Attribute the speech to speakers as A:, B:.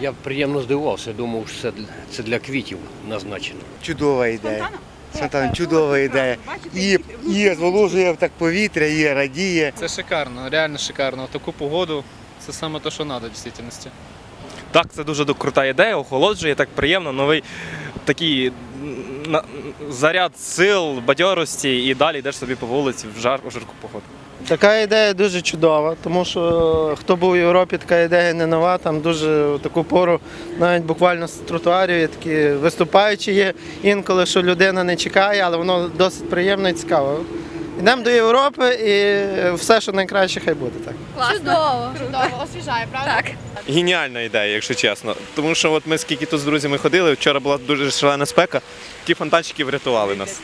A: Я приємно здивувався, думав, що це, для- це для квітів назначено.
B: Чудова ідея. Фонтан, чудова ідея. І, і зволожує так повітря, і радіє.
C: Це шикарно, реально шикарно. В таку погоду це саме те, що треба в дійсності.
D: Так, це дуже крута ідея, охолоджує, так приємно, новий такий заряд сил, бадьорості і далі йдеш собі по вулиці в жар, у жарку погоду.
E: Така ідея дуже чудова, тому що хто був у Європі, така ідея не нова. Там дуже в таку пору, навіть буквально з тротуарів є такі виступаючі є інколи, що людина не чекає, але воно досить приємно і цікаво. Йдемо до Європи і все, що найкраще, хай буде так.
F: Чудово, чудово, освіжає, правда? Так.
G: Геніальна ідея, якщо чесно. Тому що от ми скільки тут з друзями ходили, вчора була дуже шалена спека, ті фонтанчики врятували нас.